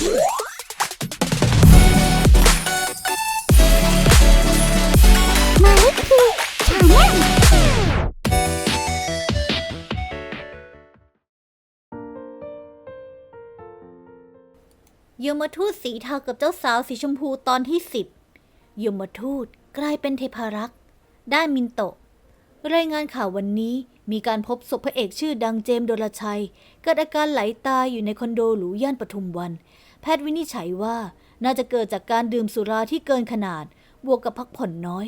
มายเลขคือชาแนลยมทูตสีเทากับเจ้าสาวสีชมพูตอนที่สิบยมทูตกลายเป็นเทพารักษ์ด้านมินโตะ รายงานข่าววันนี้มีการพบศพพระเอกชื่อดังเจมส์โดลชัย เกิดอาการไหลตายอยู่ในคอนโดหรูย่านปทุมวัน แพทย์วินิจฉัยว่าน่าจะเกิดจากการดื่มสุราที่เกินขนาด บวกกับพักผ่อนน้อย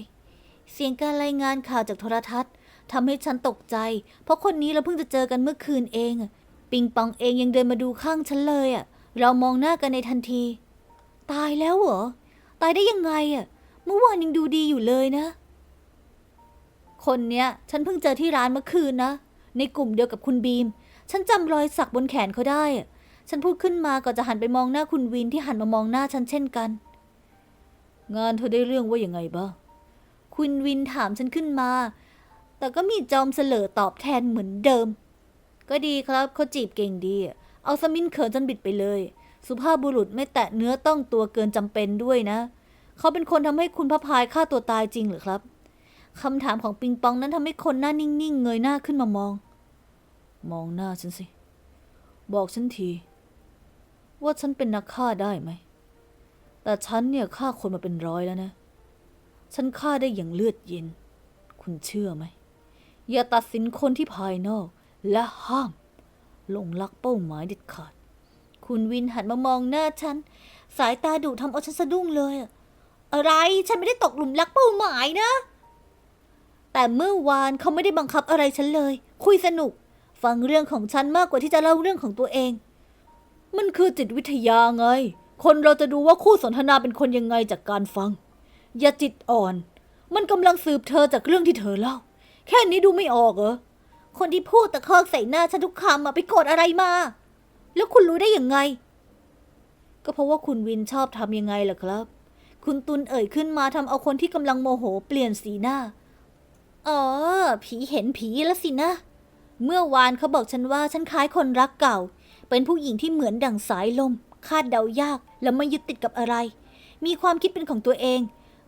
เสียงการรายงานข่าวจากโทรทัศน์ทำให้ฉันตกใจ เพราะคนนี้เราเพิ่งจะเจอกันเมื่อคืนเอง ปิงปองเองยังเดินมาดูข้างฉันเลยอะ เรามองหน้ากันในทันที ตายแล้วเหรอ ตายได้ยังไงอะ เมื่อวานยังดูดีอยู่เลยนะ คนเนี้ย ฉันเพิ่งเจอที่ร้านเมื่อคืนนะ ในกลุ่มเดียวกับคุณบีม ฉันจำรอยสักบนแขนเขาได้อะ ฉันพูดขึ้นมาก่อนจะหันไปมองหน้าคุณวินที่หันมามองหน้าฉันเช่นกัน งานเธอได้เรื่องว่ายังไงบ้าง คุณวินถามฉันขึ้นมา แต่ก็มีจอมเสลอตอบแทนเหมือนเดิม ก็ดีครับเขาจีบเก่งดี เอาสมินเขินจนบิดไปเลย สุภาพบุรุษไม่แตะเนื้อต้องตัวเกินจำเป็นด้วยนะ เขาเป็นคนทำให้คุณพระพายฆ่าตัวตายจริงหรือครับคำถามของปิงปองนั้นทำให้คนหน้านิ่งๆ เงยหน้าขึ้นมามอง มองหน้าฉันสิ บอกฉันที ว่าฉันเป็นนักฆ่าได้ไหม แต่ฉันเนี่ยฆ่าคนมาเป็นร้อยแล้วนะ ฉันฆ่าได้อย่างเลือดเย็น คุณเชื่อไหม อย่าตัดสินคนที่ภายนอกและห้ามหลงรักเป้าหมายเด็ดขาด คุณวินหันมามองหน้าฉัน สายตาดุทำเอาฉันสะดุ้งเลย อะอะไรฉันไม่ได้ตกหลุมรักเป้าหมายนะ แต่เมื่อวานเขาไม่ได้บังคับอะไรฉันเลย คุยสนุก ฟังเรื่องของฉันมากกว่าที่จะเล่าเรื่องของตัวเอง มันคือจิตวิทยาไง คนเราจะดูว่าคู่สนทนาเป็นคนยังไงจากการฟัง อย่าจิตอ่อน มันกำลังสืบเธอจากเรื่องที่เธอเล่า แค่นี้ดูไม่ออกเหรอ คนที่พูดตะคอกใส่หน้าฉันทุกคำอะไปโกรธอะไรมา แล้วคุณรู้ได้ยังไง ก็เพราะว่าคุณวินชอบทำยังไงล่ะครับ คุณตุนเอ่ยขึ้นมาทำเอาคนที่กำลังโมโหเปลี่ยนสีหน้า อ๋อ ผีเห็นผีแล้วสินะ เมื่อวานเขาบอกฉันว่าฉันคล้ายคนรักเก่า เป็นผู้หญิงที่เหมือนดั่งสายลม คาดเดายากและไม่ยึดติดกับอะไร มีความคิดเป็นของตัวเอง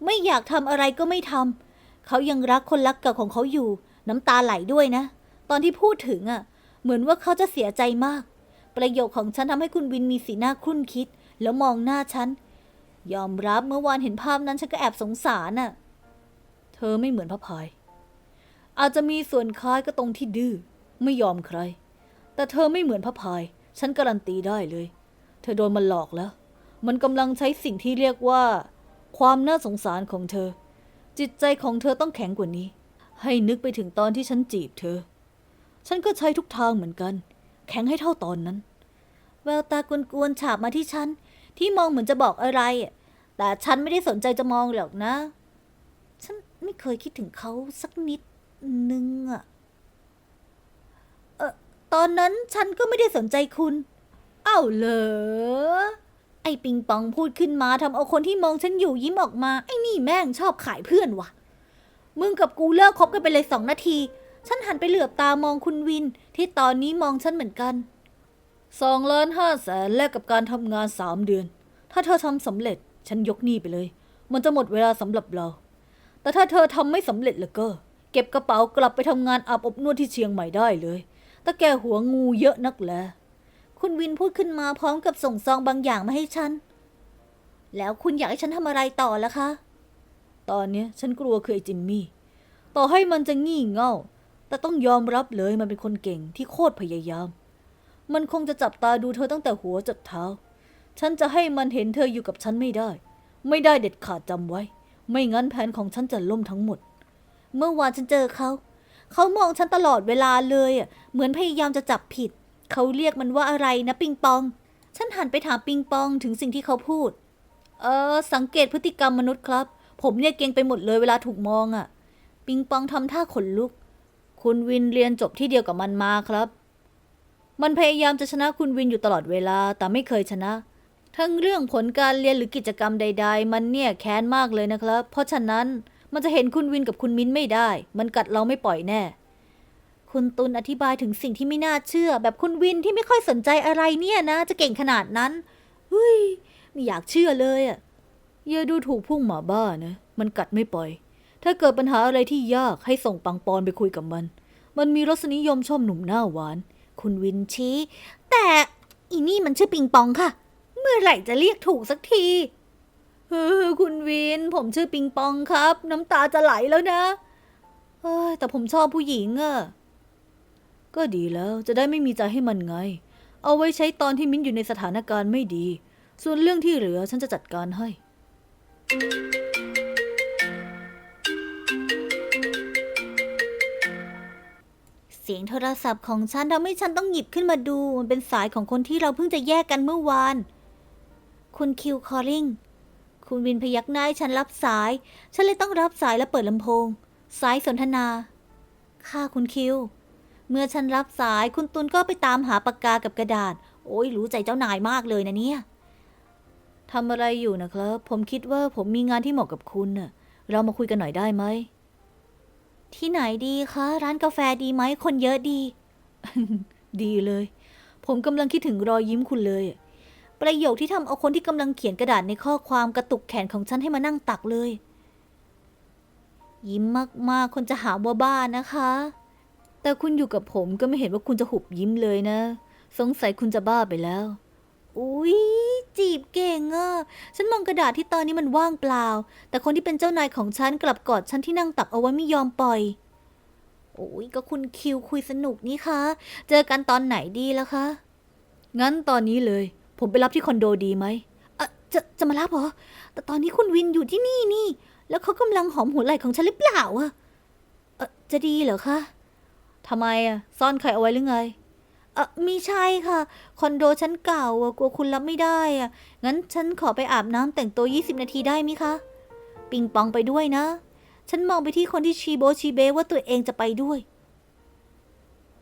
ไม่อยากทำอะไรก็ไม่ทำเขายังรักคนรักเก่าของเขาอยู่ น้ำตาไหลด้วยนะ ตอนที่พูดถึงอะ เหมือนว่าเขาจะเสียใจมาก ประโยคของฉันทำให้คุณวินมีสีหน้าครุ่นคิด แล้วมองหน้าฉัน ยอมรับเมื่อวานเห็นภาพนั้นฉันก็แอบสงสารน่ะ เธอไม่เหมือนพระพายอาจจะมีส่วนคล้ายก็ตรงที่ดื้อไม่ยอมใคร แต่เธอไม่เหมือนพระพาย ฉันการันตีได้เลย เธอโดนมันหลอกแล้ว มันกำลังใช้สิ่งที่เรียกว่า ความน่าสงสารของเธอ จิตใจของเธอต้องแข็งกว่านี้ ให้นึกไปถึงตอนที่ฉันจีบเธอ ฉันก็ใช้ทุกทางเหมือนกัน แข็งให้เท่าตอนนั้น แววตากวนๆฉาบมาที่ฉัน ที่มองเหมือนจะบอกอะไร แต่ฉันไม่ได้สนใจจะมองหรอกนะ ฉันไม่เคยคิดถึงเขาสักนิดนึงอะ ตอนนั้นฉันก็ไม่ได้สนใจคุณ เอ้าเหรอ ไอ้ปิงปองพูดขึ้นมาทำเอาคนที่มองฉันอยู่ยิ้มออกมา ไอ้นี่แม่งชอบขายเพื่อนว่ะ มึงกับกูเลิกคบกันไปเลยสองนาที ฉันหันไปเหลือบตามองคุณวิน ที่ตอนนี้มองฉันเหมือนกันสองล้านห้าแสนแลกกับการทำงานสามเดือน ถ้าเธอทำสำเร็จ ฉันยกหนี้ไปเลย มันจะหมดเวลาสำหรับเรา แต่ถ้าเธอทำไม่สำเร็จแล้วก็ เก็บกระเป๋ากลับไปทำงานอาบอบนวดที่เชียงใหม่ได้เลย ต่แกหัวงูเยอะนักแลคุณวินพูดขึ้นมาพร้อมกับส่งซองบางอย่างมาให้ฉัน แล้วคุณอยากให้ฉันทำอะไรต่อล่ะคะ ตอนนี้ฉันกลัวคือไอ้จิมมี่ ต่อให้มันจะงี่เง่า แต่ต้องยอมรับเลยมันเป็นคนเก่งที่โคตรพยายาม มันคงจะจับตาดูเธอตั้งแต่หัวจดเท้า ฉันจะให้มันเห็นเธออยู่กับฉันไม่ได้ ไม่ได้เด็ดขาดจำไว้ ไม่งั้นแผนของฉันจะล่มทั้งหมด เมื่อวานฉันเจอเขา เขามองฉันตลอดเวลาเลยอะเหมือนพยายามจะจับผิด เขาเรียกมันว่าอะไรนะปิงปอง ฉันหันไปถามปิงปองถึงสิ่งที่เขาพูด เออ สังเกตพฤติกรรมมนุษย์ครับ ผมเนี่ยเก่งไปหมดเลยเวลาถูกมองอะ ปิงปองทำท่าขนลุก คุณวินเรียนจบที่เดียวกับมันมาครับ มันพยายามจะชนะคุณวินอยู่ตลอดเวลาแต่ไม่เคยชนะ ทั้งเรื่องผลการเรียนหรือกิจกรรมใด ๆ มันเนี่ยแค้นมากเลยนะครับ เพราะฉะนั้น มันจะเห็นคุณวินกับคุณมิ้นไม่ได้ มันกัดเราไม่ปล่อยแน่ คุณตุลอธิบายถึงสิ่งที่ไม่น่าเชื่อ แบบคุณวินที่ไม่ค่อยสนใจอะไรเนี่ยนะ จะเก่งขนาดนั้นเฮ้ยไม่อยากเชื่อเลยอะอย่าดูถูกพุ่งหมาบ้านะ มันกัดไม่ปล่อย ถ้าเกิดปัญหาอะไรที่ยากให้ส่งปังปอนไปคุยกับมัน มันมีรสนิยมชอบหนุ่มหน้าหวาน คุณวินชี้ แต่อีนี่มันชื่อปิงปองค่ะ เมื่อไหร่จะเรียกถูกสักที คุณวิน ผมชื่อปิงปองครับ น้ำตาจะไหลแล้วนะเอ้ยแต่ผมชอบผู้หญิงอะก็ดีแล้วจะได้ไม่มีใจให้มันไง เอาไว้ใช้ตอนที่มิ้นอยู่ในสถานการณ์ไม่ดี ส่วนเรื่องที่เหลือฉันจะจัดการให้ เสียงโทรศัพท์ของฉันทำให้ฉันต้องหยิบขึ้นมาดู มันเป็นสายของคนที่เราเพิ่งจะแยกกันเมื่อวาน คุณคิวคอริง คุณวินพยักหน้าให้ฉันรับสาย ฉันเลยต้องรับสายและเปิดลำโพง สายสนทนา ค่ะคุณคิว เมื่อฉันรับสายคุณตุลก็ไปตามหาปากกากับกระดาษ โอ้ยรู้ใจเจ้านายมากเลยนะเนี่ยทำอะไรอยู่นะครับ ผมคิดว่าผมมีงานที่เหมาะกับคุณน่ะ เรามาคุยกันหน่อยได้ไหม ที่ไหนดีคะ ร้านกาแฟดีไหม คนเยอะดี ดีเลย ผมกำลังคิดถึงรอยยิ้มคุณเลย ประโยคที่ทำเอาคนที่กำลังเขียนกระดาษในข้อความกระตุกแขนของฉันให้มานั่งตักเลย ยิ้มมากๆ คนจะหาว่าบ้านะคะ แต่คุณอยู่กับผมก็ไม่เห็นว่าคุณจะหุบยิ้มเลยนะ สงสัยคุณจะบ้าไปแล้ว อุ๊ย จีบเก่งอะฉันมองกระดาษที่ตอนนี้มันว่างเปล่า แต่คนที่เป็นเจ้านายของฉันกลับกอดฉันที่นั่งตักเอาไว้ไม่ยอมปล่อยโอ้ยก็คุณคิวคุยสนุกนี่คะ เจอกันตอนไหนดีล่ะคะ งั้นตอนนี้เลย ผมไปรับที่คอนโดดีไหมเออจะจะมารับเหรอ แต่ตอนนี้คุณวินอยู่ที่นี่นี่ แล้วเขากำลังหอมหัวไหล่ของฉันหรือเปล่าอะเออจะดีเหรอคะทำไมอะซ่อนใครเอาไว้หรือไงเออม่ใช่ค่ะ คอนโดฉันเก่าอะกลัวคุณรับไม่ได้อะงั้นฉันขอไปอาบน้ำแต่งตัว 20 นาทีได้ไหมคะ ปิงปองไปด้วยนะ ฉันมองไปที่คนที่ชีโบชีเบว่าตัวเองจะไปด้วย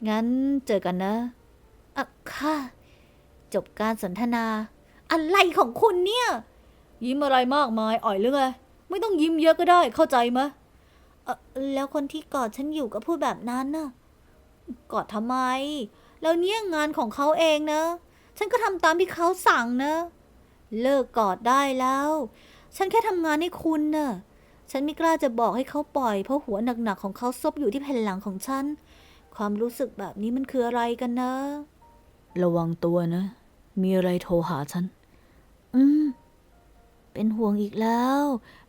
งั้นเจอกันนะอะค่ะ จบการสนทนา อะไรของคุณเนี่ย ยิ้มอะไรมากมาย อ่อยหรือไงไม่ต้องยิ้มเยอะก็ได้เข้าใจไหมเออแล้วคนที่กอดฉันอยู่ก็พูดแบบนั้นน่ะ กอดทำไม แล้วเนี่ยงานของเขาเองนะ ฉันก็ทำตามที่เขาสั่งนะ เลิกกอดได้แล้ว ฉันแค่ทำงานให้คุณน่ะ ฉันไม่กล้าจะบอกให้เขาปล่อย เพราะหัวหนักๆของเขาซบอยู่ที่แผ่นหลังของฉัน ความรู้สึกแบบนี้มันคืออะไรกันนะ ระวังตัวนะ มีอะไรโทรหาฉัน อืม เป็นห่วงอีกแล้ว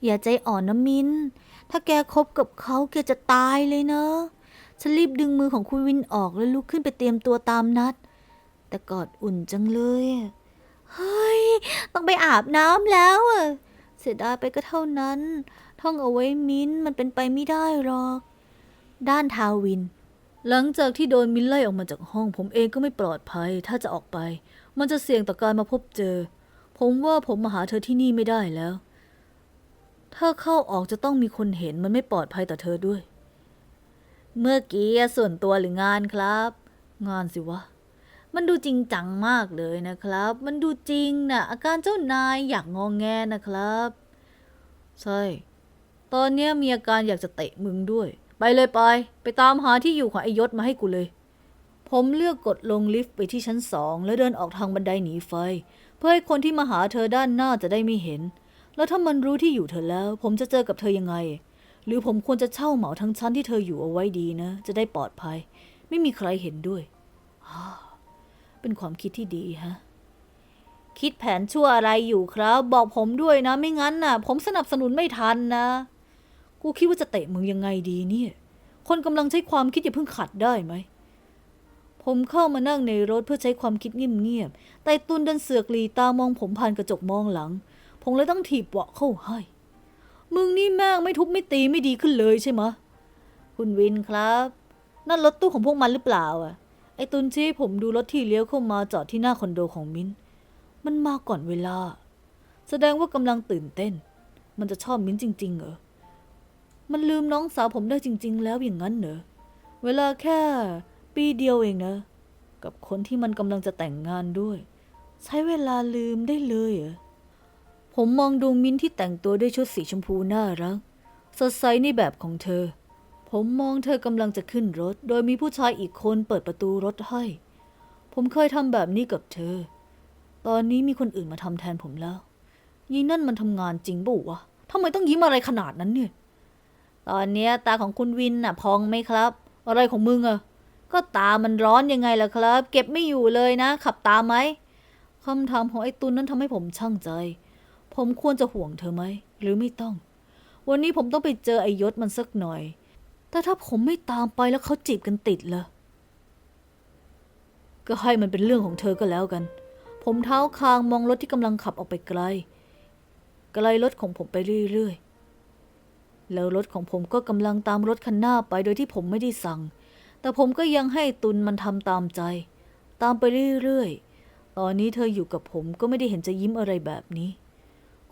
อย่าใจอ่อนนะมิน ถ้าแกคบกับเขาแกจะตายเลยเนอะ ฉันรีบดึงมือของคุณวินออกแล้วลุกขึ้นไปเตรียมตัวตามนัด แต่กอดอุ่นจังเลย เฮ้ย ต้องไปอาบน้ำแล้วอะเสียดายไปก็เท่านั้น ท่องเอาไว้มินมันเป็นไปไม่ได้หรอก ด้านทาวินหลังจากที่โดนมินไล่ออกมาจากห้อง ผมเองก็ไม่ปลอดภัย ถ้าจะออกไป มันจะเสี่ยงต่อการมาพบเจอ ผมว่าผมมาหาเธอที่นี่ไม่ได้แล้ว ถ้าเข้าออกจะต้องมีคนเห็นมันไม่ปลอดภัยต่อเธอด้วย เมื่อกี้ส่วนตัวหรืองานครับ งานสิวะ มันดูจริงจังมากเลยนะครับ มันดูจริงนะอาการเจ้านายอยากงองแงนะครับ ใช่ ตอนนี้มีอาการอยากจะเตะมึงด้วย ไปเลยไป ไปตามหาที่อยู่ของไอยศมาให้กูเลย ผมเลือกกดลงลิฟต์ไปที่ชั้นสองแล้วเดินออกทางบันไดหนีไฟ เพื่อให้คนที่มาหาเธอด้านหน้าจะได้ไม่เห็น แล้วถ้ามันรู้ที่อยู่เธอแล้ว ผมจะเจอกับเธอยังไง หรือผมควรจะเช่าเหมาทั้งชั้นที่เธออยู่เอาไว้ดีนะ จะได้ปลอดภัย ไม่มีใครเห็นด้วยฮ่าเป็นความคิดที่ดีฮะคิดแผนชั่วอะไรอยู่ครับ บอกผมด้วยนะ ไม่งั้นน่ะ ผมสนับสนุนไม่ทันนะ กูคิดว่าจะเตะมึงยังไงดีเนี่ย คนกำลังใช้ความคิดอย่าเพิ่งขัดได้ไหม ผมเข้ามานั่งในรถเพื่อใช้ความคิดเงียบๆ แต่ตุนดันเสือกหลีตามองผมผ่านกระจกมองหลัง ผมเลยต้องถีบเบาะเข้าให้ มึงนี่แม่งไม่ทุบไม่ตีไม่ดีขึ้นเลยใช่ไหมคุณวินครับ นั่นรถตู้ของพวกมันหรือเปล่าอะ ไอ้ตุนชี้ผมดูรถที่เลี้ยวเข้ามาจอดที่หน้าคอนโดของมิ้น มันมาก่อนเวลา แสดงว่ากำลังตื่นเต้น มันจะชอบมิ้นจริง ๆ เหรอ มันลืมน้องสาวผมได้จริง ๆ แล้วอย่างนั้นเหรอ เวลาแค่ ปีเดียวเองนะ กับคนที่มันกำลังจะแต่งงานด้วย ใช้เวลาลืมได้เลยเหรอผมมองดูมิ้นที่แต่งตัวด้วยชุดสีชมพูน่ารัก สดใสในแบบของเธอ ผมมองเธอกำลังจะขึ้นรถ โดยมีผู้ชายอีกคนเปิดประตูรถให้ ผมเคยทำแบบนี้กับเธอ ตอนนี้มีคนอื่นมาทำแทนผมแล้วยีนั่นมันทำงานจริงบุวะทำไมต้องยิ้มอะไรขนาดนั้นเนี่ย ตอนนี้ตาของคุณวินน่ะพองไหมครับ อะไรของมึงอะ ก็ตามันร้อนยังไงล่ะครับ เก็บไม่อยู่เลยนะ ขับตามไหมคำถามของไอ้ตุนนั้นทำให้ผมช่างใจ ผมควรจะห่วงเธอไหม หรือไม่ต้อง วันนี้ผมต้องไปเจอไอ้ยศมันสักหน่อย แต่ถ้าผมไม่ตามไปแล้วเขาจีบกันติดล่ะก็ให้มันเป็นเรื่องของเธอก็แล้วกัน ผมเท้าคางมองรถที่กำลังขับออกไปไกล ไกลรถของผมไปเรื่อยๆ แล้วรถของผมก็กำลังตามรถคันหน้าไปโดยที่ผมไม่ได้สั่ง แต่ผมก็ยังให้ตุนมันทำตามใจ ตามไปเรื่อยๆ ตอนนี้เธออยู่กับผมก็ไม่ได้เห็นจะยิ้มอะไรแบบนี้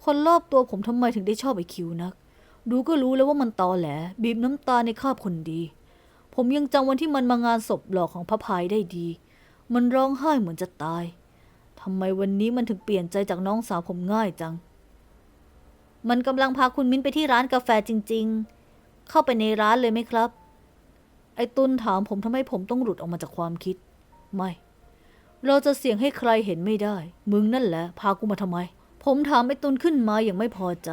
คนรอบตัวผมทำไมถึงได้ชอบไอคิวนัก ดูก็รู้แล้วว่ามันตอแหล บีบน้ำตาในคาบคนดี ผมยังจำวันที่มันมางานศพหลอกของพระพายได้ดี มันร้องไห้เหมือนจะตายทำไมวันนี้มันถึงเปลี่ยนใจจากน้องสาวผมง่ายจัง มันกำลังพาคุณมิ้นไปที่ร้านกาแฟจริง ๆ เข้าไปในร้านเลยไหมครับ ไอ้ตุนถามผมทำให้ผมต้องหลุดออกมาจากความคิด ไม่ เราจะเสี่ยงให้ใครเห็นไม่ได้ มึงนั่นแหละ พากูมาทำไม ผมถามไอ้ตุนขึ้นมาอย่างไม่พอใจ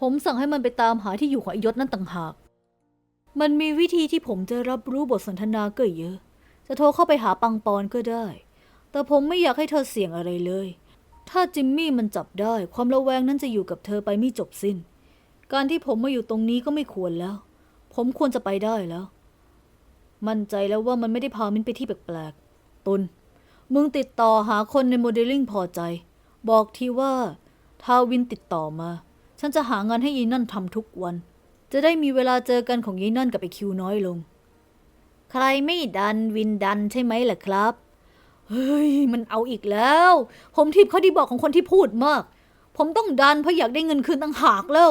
ผมสั่งให้มันไปตามหาที่อยู่ของไอ้ยศนั่นต่างหาก มันมีวิธีที่ผมจะรับรู้บทสนทนาก็เยอะ จะโทรเข้าไปหาปังปอนก็ได้ แต่ผมไม่อยากให้เธอเสี่ยงอะไรเลย ถ้าจิมมี่มันจับได้ ความระแวงนั้นจะอยู่กับเธอไปไม่จบสิ้น การที่ผมมาอยู่ตรงนี้ก็ไม่ควรแล้ว ผมควรจะไปได้แล้ว มั่นใจแล้วว่ามันไม่ได้พามินไปที่แปลกๆตุนมึงติดต่อหาคนในโมเดลลิ่งพอใจ บอกทีว่า ทาวินติดต่อมา ฉันจะหางานให้ยีนั่นทำทุกวัน จะได้มีเวลาเจอกันของยีนั่นกับไอคิวน้อยลง ใครไม่ดันวินดันใช่ไหมล่ะครับ เฮ้ย มันเอาอีกแล้ว ผมทิพเขาดีบอกของคนที่พูดมาก ผมต้องดันเพราะอยากได้เงินคืนต่างหากแล้ว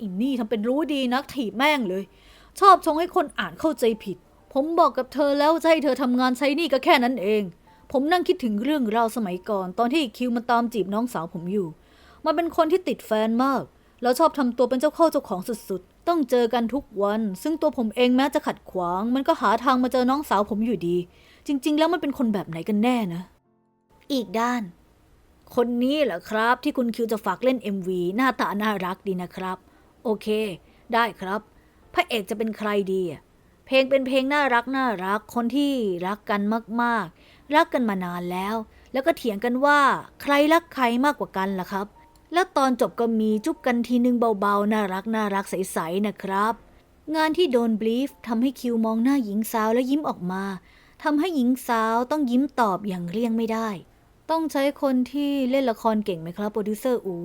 อินนี่ทำเป็นรู้ดีนักถีบแม่งเลย ชอบชงให้คนอ่านเข้าใจผิด ผมบอกกับเธอแล้วจะให้เธอทำงานใช้หนี่ก็แค่นั้นเอง ผมนั่งคิดถึงเรื่องราวสมัยก่อน ตอนที่คิวมันตามจีบน้องสาวผมอยู่ มันเป็นคนที่ติดแฟนมาก แล้วชอบทำตัวเป็นเจ้าเข้าเจ้าของสุดๆ ต้องเจอกันทุกวัน ซึ่งตัวผมเองแม้จะขัดขวาง มันก็หาทางมาเจอน้องสาวผมอยู่ดี จริง ๆ แล้วมันเป็นคนแบบไหนกันแน่นะ อีกด้าน คนนี้เหรอครับ ที่คุณคิวจะฝากเล่น MV หน้าตาน่ารักดีนะครับ โอเค ได้ครับพระเอกจะเป็นใครดีอะ เพลงเป็นเพลงน่ารักน่ารักคนที่รักกันมากๆ รักกันมานานแล้ว แล้วก็เถียงกันว่าใครรักใครมากกว่ากันล่ะครับ แล้วตอนจบก็มีจุ๊บกันทีนึงเบาๆ น่ารักน่ารักใสๆนะครับ งานที่โดนบลีฟทำให้คิวมองหน้าหญิงสาวแล้วยิ้มออกมาทำให้หญิงสาวต้องยิ้มตอบอย่างเลี่ยงไม่ได้ ต้องใช้คนที่เล่นละครเก่งไหมครับโปรดิวเซอร์อู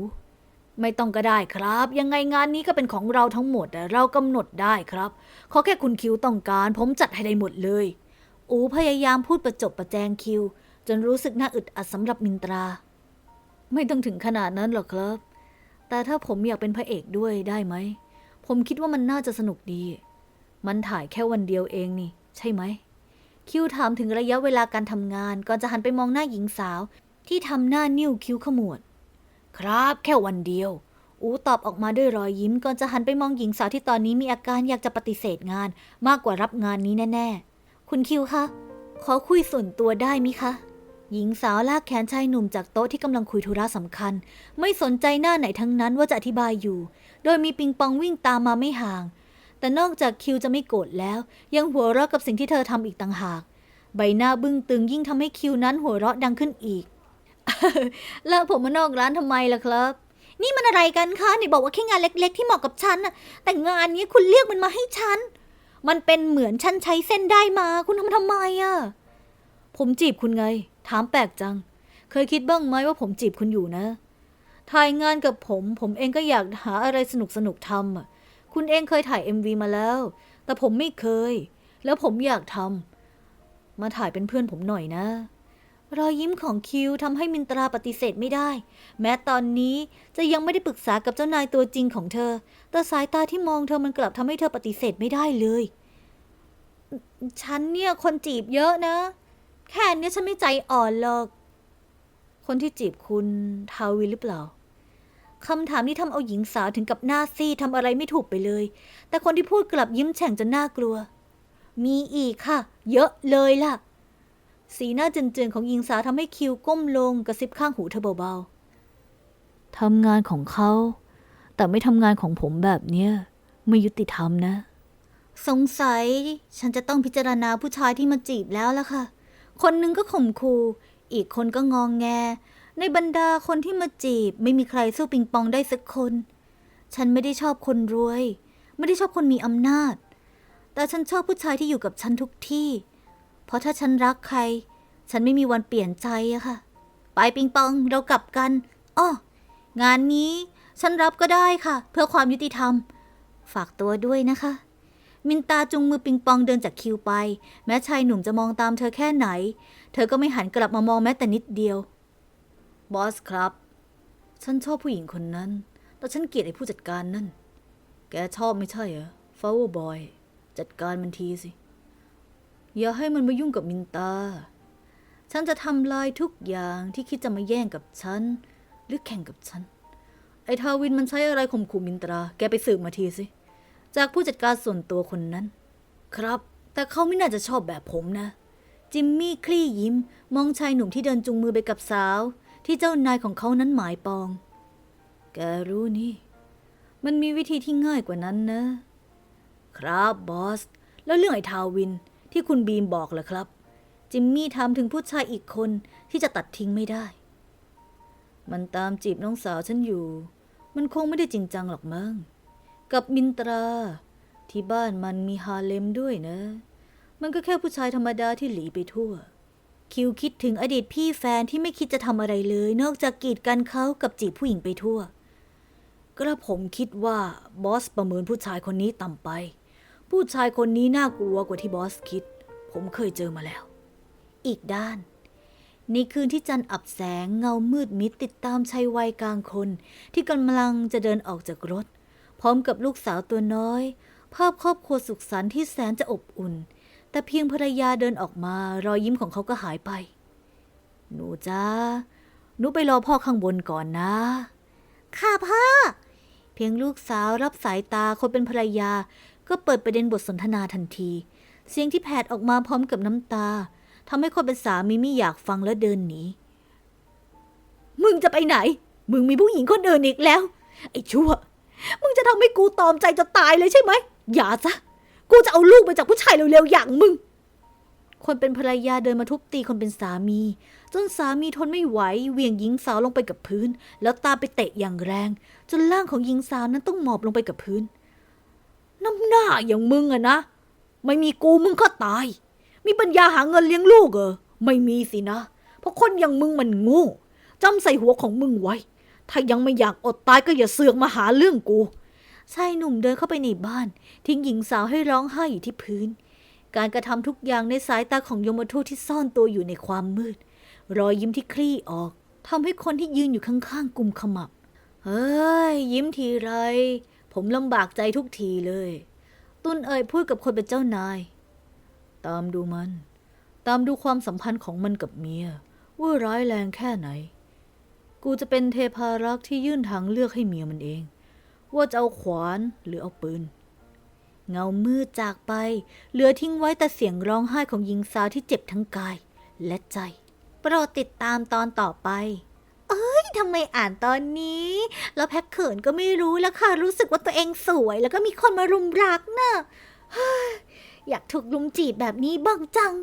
ไม่ต้องก็ได้ครับ ยังไงงานนี้ก็เป็นของเราทั้งหมดเรากำหนดได้ครับ ขอแค่คุณคิวต้องการ ผมจัดให้ได้หมดเลย อูพยายามพูดประจบประแจงคิว จนรู้สึกน่าอึดอัดสำหรับมินตรา ไม่ต้องถึงขนาดนั้นหรอกครับ แต่ถ้าผมอยากเป็นพระเอกด้วยได้ไหม ผมคิดว่ามันน่าจะสนุกดี มันถ่ายแค่วันเดียวเองนี่ ใช่ไหม คิวถามถึงระยะเวลาการทำงานก่อนจะหันไปมองหน้าหญิงสาว ที่ทำหน้านิ้วคิ้วขมวด ครับแค่วันเดียว อูตอบออกมาด้วยรอยยิ้มก่อนจะหันไปมองหญิงสาวที่ตอนนี้มีอาการอยากจะปฏิเสธงานมากกว่ารับงานนี้แน่ ๆ คุณคิวคะขอคุยส่วนตัวได้มิคะ หญิงสาวลากแขนชายหนุ่มจากโต๊ะที่กำลังคุยธุระสำคัญ ไม่สนใจหน้าไหนทั้งนั้นว่าจะอธิบายอยู่ โดยมีปิงปองวิ่งตามมาไม่ห่าง แต่นอกจากคิวจะไม่โกรธแล้ว ยังหัวเราะกับสิ่งที่เธอทำอีกต่างหาก ใบหน้าบึ้งตึงยิ่งทำให้คิวนั้นหัวเราะดังขึ้นอีก ลากผมมานอกร้านทำไมล่ะครับ นี่มันอะไรกันคะไหนบอกว่าแค่งานเล็ก ๆ ที่เหมาะกับฉันน่ะ แต่งานนี้คุณเรียกมันมาให้ฉัน มันเป็นเหมือนฉันใช้เส้นได้มา คุณทำทำไมอะผมจีบคุณไง ถามแปลกจัง เคยคิดบ้างไหมว่าผมจีบคุณอยู่นะ ถ่ายงานกับผม ผมเองก็อยากหาอะไรสนุกสนุกๆทำอะคุณเองเคยถ่าย MV มาแล้ว แต่ผมไม่เคย แล้วผมอยากทำมาถ่ายเป็นเพื่อนผมหน่อยนะ รอยยิ้มของคิวทำให้มินตราปฏิเสธไม่ได้ แม้ตอนนี้จะยังไม่ได้ปรึกษากับเจ้านายตัวจริงของเธอ แต่สายตาที่มองเธอมันกลับทำให้เธอปฏิเสธไม่ได้เลย ฉันเนี่ยคนจีบเยอะนะ แค่นี้ฉันไม่ใจอ่อนหรอก คนที่จีบคุณทาวินหรือเปล่าคำถามนี้ทำเอาหญิงสาวถึงกับหน้าซีดทำอะไรไม่ถูกไปเลย แต่คนที่พูดกลับยิ้มแฉ่งจนน่ากลัว มีอีกค่ะ เยอะเลยล่ะ สีหน้าเจือนๆของหญิงสาวทำให้คิวก้มลงกระซิบข้างหูเธอเบาๆทำงานของเขา แต่ไม่ทำงานของผมแบบเนี้ยไม่ยุติธรรมนะ สงสัย ฉันจะต้องพิจารณาผู้ชายที่มาจีบแล้วล่ะค่ะ คนหนึ่งก็ข่มขู่อีกคนก็งองแง ในบรรดาคนที่มาจีบ ไม่มีใครสู้ปิงปองได้สักคน ฉันไม่ได้ชอบคนรวย ไม่ได้ชอบคนมีอำนาจ แต่ฉันชอบผู้ชายที่อยู่กับฉันทุกที่ เพราะถ้าฉันรักใคร ฉันไม่มีวันเปลี่ยนใจอะค่ะ ไปปิงปองเรากลับกันอ้องานนี้ฉันรับก็ได้ค่ะ เพื่อความยุติธรรม ฝากตัวด้วยนะคะ มินตาจุงมือปิงปองเดินจากคิวไป แม้ชายหนุ่มจะมองตามเธอแค่ไหน เธอก็ไม่หันกลับมามองแม้แต่นิดเดียว บอสครับ ฉันชอบผู้หญิงคนนั้น แต่ฉันเกลียดไอ้ผู้จัดการนั่น แกชอบไม่ใช่เหรอฟาวเวอร์บอย จัดการมันทีสิ อย่าให้มันมายุ่งกับมินตา ฉันจะทำลายทุกอย่างที่คิดจะมาแย่งกับฉัน หรือแข่งกับฉัน ไอ้ทาวินมันใช้อะไรข่มขู่มินตรา แกไปสืบมาทีสิ จากผู้จัดการส่วนตัวคนนั้น ครับ แต่เขาไม่น่าจะชอบแบบผมนะ จิมมี่คลี่ยิ้ม มองชายหนุ่มที่เดินจุงมือไปกับสาว ที่เจ้านายของเขานั้นหมายปอง แกรู้นี่ มันมีวิธีที่ง่ายกว่านั้นนะ ครับบอส แล้วเรื่องไอ้ทาวิน ที่คุณบีมบอกล่ะครับ จิมมี่ถามถึงผู้ชายอีกคนที่จะตัดทิ้งไม่ได้ มันตามจีบน้องสาวฉันอยู่ มันคงไม่ได้จริงจังหรอกมั้งกับมินตรา ที่บ้านมันมีฮาเลมด้วยนะ มันก็แค่ผู้ชายธรรมดาที่หลีไปทั่ว คิวคิดถึงอดีตพี่แฟนที่ไม่คิดจะทำอะไรเลย นอกจากกีดกันเขากับจีบผู้หญิงไปทั่ว กระผมคิดว่าบอสประเมินผู้ชายคนนี้ต่ำไป ผู้ชายคนนี้น่ากลัวกว่าที่บอสคิด ผมเคยเจอมาแล้ว อีกด้าน ในคืนที่จันอับแสงเงามืดมิดติดตามชายวัยกลางคน ที่กำลังจะเดินออกจากรถ พร้อมกับลูกสาวตัวน้อย ภาพครอบครัวสุขสันต์ที่แสนจะอบอุ่น แต่เพียงภรรยาเดินออกมารอยยิ้มของเขาก็หายไป หนูจ้าหนูไปรอพ่อข้างบนก่อนนะ ค่ะพ่อ เพียงลูกสาวรับสายตาคนเป็นภรรยา ก็เปิดประเด็นบทสนทนาทันที เสียงที่แผดออกมาพร้อมกับน้ำตาทำให้คนเป็นสามีไม่อยากฟังและเดินหนี มึงจะไปไหน มึงมีผู้หญิงคนอื่นอีกแล้ว ไอ้ชั่ว มึงจะทำให้กูตอมใจจะตายเลยใช่ไหม อย่าซะ กูจะเอาลูกไปจากผู้ชายเร็วๆอย่างมึง คนเป็นภรรยาเดินมาทุบตีคนเป็นสามี จนสามีทนไม่ไหวเหวี่ยงหญิงสาวลงไปกับพื้น แล้วตาไปเตะอย่างแรง จนร่างของหญิงสาวนั้นต้องหมอบลงไปกับพื้น น้ำหน้าอย่างมึงอะนะ ไม่มีกูมึงก็ตาย มีปัญญาหาเงินเลี้ยงลูกเหรอ ไม่มีสินะ เพราะคนอย่างมึงมันโง่จำใส่หัวของมึงไว้ ถ้ายังไม่อยากอดตายก็อย่าเสือกมาหาเรื่องกูชายหนุ่มเดินเข้าไปในบ้าน ทิ้งหญิงสาวให้ร้องไห้อยู่ที่พื้น การกระทำทุกอย่างในสายตาของยมทูตที่ซ่อนตัวอยู่ในความมืด รอยยิ้มที่คลี่ออกทำให้คนที่ยืนอยู่ข้างๆกลุ่มขมับ เฮ้ย ยิ้มทีไร ผมลำบากใจทุกทีเลย ตุนเอ่ยพูดกับคนเป็นเจ้านาย ตามดูมัน ตามดูความสัมพันธ์ของมันกับเมีย ว่าร้ายแรงแค่ไหน กูจะเป็นเทพารักษ์ที่ยื่นทางเลือกให้เมียมันเอง ว่าจะเอาขวานหรือเอาปืน เงามืดจากไป เหลือทิ้งไว้แต่เสียงร้องไห้ของหญิงสาวที่เจ็บทั้งกายและใจ โปรดติดตามตอนต่อไป ทำไมอ่านตอนนี้ แล้วแพ็คเขินก็ไม่รู้แล้วค่ะ รู้สึกว่าตัวเองสวย แล้วก็มีคนมารุมรักน่ะอยากถูกลุมจีบแบบนี้บ้างจัง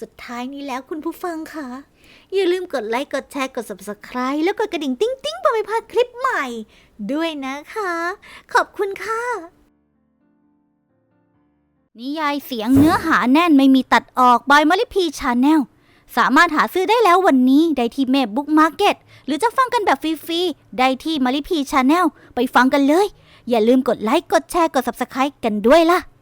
สุดท้ายนี้แล้วคุณผู้ฟังค่ะ อย่าลืมกดไลค์ กดแชร์ กด subscribe แล้วกดกระดิ่งติ้งติ้งเพื่อไม่พลาดคลิปใหม่ ด้วยนะคะ ขอบคุณค่ะ นิยายเสียงเนื้อหาแน่นไม่มีตัดออกบายมาริพีชาแนล สามารถหาซื้อได้แล้ววันนี้ได้ที่เมพบุ๊กมาร์เก็ตหรือจะฟังกันแบบฟรีๆ ได้ที่มาริพีชาแนลไปฟังกันเลย อย่าลืมกดไลค์ กดแชร์ กด subscribe กันด้วยล่ะ